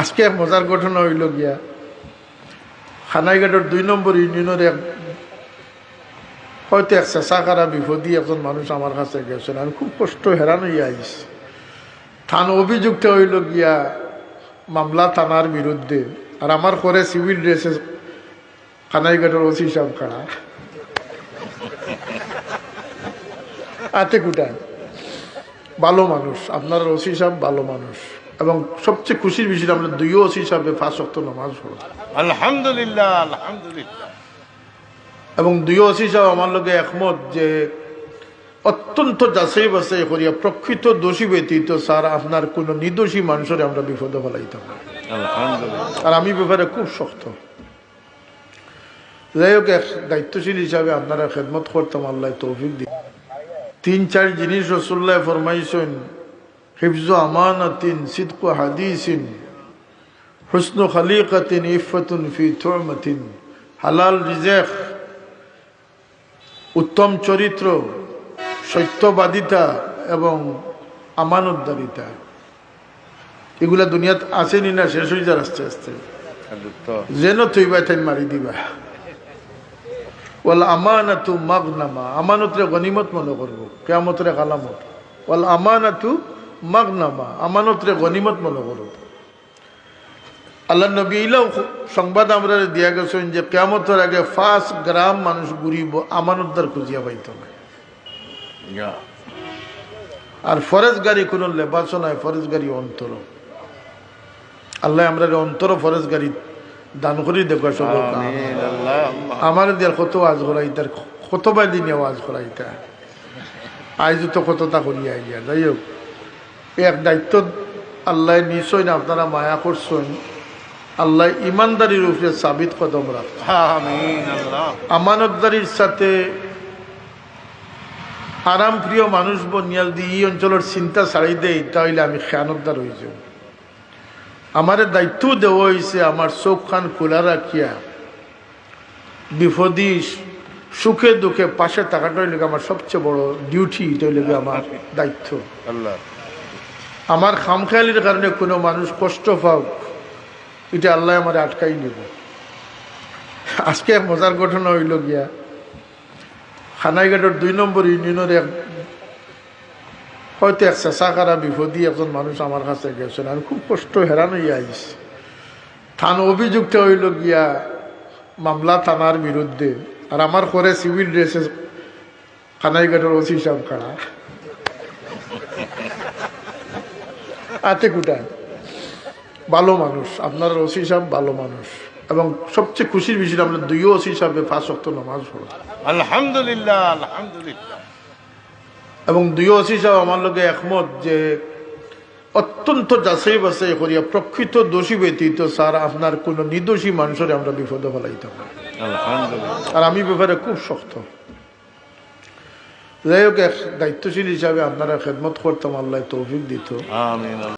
আজকে মজার ঘটনা হইল গিয়া। খানাইঘাটের দুই নম্বর ইউনিয়নের এক হয়তো এক চেঁচা কারা বিপদী একজন মানুষ আমার কাছে গেছেন আমি খুব কষ্ট হেরান হইয়া আইস থান অভিযুক্ত হইল গিয়া মামলা থানার বিরুদ্ধে আর আমার করে সিভিল ড্রেসে খানাইঘাটের ওসি সাহেব খাড়া আতে কুটায় ভালো মানুষ আপনার ওসি সাহেব ভালো মানুষ। এবং সবচেয়ে খুশির বিষয় আমরা দুইও ওসি সাহেবে ফাঁস অক্ত নামাজ পড়ো। আলহামদুলিল্লাহ আলহামদুলিল্লাহ। এবং দুইও ওসি সাহেব আমার লোকে একমত যে অত্যন্ত যাচাই বাছাই করিয়া প্রকৃত দোষী ব্যতীত স্যার আপনার কোনো নির্দোষী মানুষের আমরা বিপদে ফেলাইতাম আর আমি ব্যাপারে খুব শক্ত। যাই হোক এক দায়িত্বশীল হিসাবে আপনারা খেদমত করতাম আল্লাহ তৌফিক দি তিন চার জিনিস রসুল্লাহ ফরমাইছেন হিফজ আমানাতিন সিদকু হাদিসিন, হুসনু খালিকাতিন ইফাতুন ফি তুরমাতিন। হালাল রিজেক, উত্তম চরিত্র, সত্যবাদিতা এবং আমানতদারিতা এগুলা দুনিয়াত আসেনি না, শেষ হয়ে যায় আস্তে আস্তে। যেন থইবা তাই মারি দিবা। ওয়াল আমানাতু মাগনামা, আমানতরে গনিমত মনে করব, কেয়ামতরে কালামত। ওয়াল আমানাতু মাগনামা আমানতরে গনিমত মনে করব আল্লাহ নবী ইলাও সংবাদ আমরা দিয়া গেছেন যে কেয়ামতের আগে পাঁচ গ্রাম মানুষ ঘুরিব আমানতদার খুঁজিয়া পাইত না। আর ফরেজ গাড়ি কোনো লেবাসও নাই ফরেজ গাড়ি অন্তর। আল্লাহ আমরা অন্তর ফরেজ গাড়ি দান করি দেখো সব আমার দিয়ার কত আজ করাইতার কত বাই দিন আওয়াজ করাইতা আইজ তো কতটা করিয়া যাই হোক। এক দায়িত্ব আল্লাহ নিশ্চয় না আপনারা মায়া করছেন। আল্লাহ ইমানদারির উপরে সাবিত কদম রাখ আমানতদারির সাথে আরাম প্রিয় মানুষ বনিয়াল দিয়ে এই অঞ্চলের চিন্তা ছাড়াই দেয় তাহলে আমি খেয়ানতদার হয়ে যাব। আমার দায়িত্ব দেওয়া হয়েছে আমার চোখ খান খোলা রাখিয়া। বিপদী সুখে দুঃখে পাশে থাকাটাই লেগে আমার সবচেয়ে বড় ডিউটি এটাই লেগে আমার দায়িত্ব। আল্লাহ। আমার খামখেয়ালির কারণে কোনো মানুষ কষ্ট পাও এটা আল্লাহ আমার আটকাই নেব। আজকে মজার ঘটনা হইল গিয়া, খানাইঘাটের দুই নম্বর ইউনিয়নের এক, হয়তো এক চেঁচা কারা বিপদী একজন মানুষ আমার কাছে গেছেন আমি খুব কষ্ট হেরান হইয়া আইস থান অভিযুক্ত হইল গিয়া মামলা থানার বিরুদ্ধে, আর আমার করে সিভিল ড্রেসে খানাইঘাটের ওসি সাহেব খাড়া। আতে কুটায় ভালো মানুষ আপনার ওসি সাহেব ভালো মানুষ। এবং সবচেয়ে খুশির বিষয় আমরা দুইও ওসি সাহেবে পাঁচ অক্ত নামাজ পড়ো। আলহামদুলিল্লাহ আলহামদুলিল্লাহ। এবং দুইও ওসি সাহেব আমার লোকে একমত যে অত্যন্ত যাচাই বাছাই করিয়া প্রকৃত দোষী ব্যতীত স্যার আপনার কোনো নির্দোষী মানুষের আমরা বিপদে ফেলাইতাম না আর আমি ব্যাপারে খুব শক্ত। যাই হোক এক দায়িত্বশীল হিসাবে আপনারা খেদমত করতাম আল্লাহ তৌফিক দিত।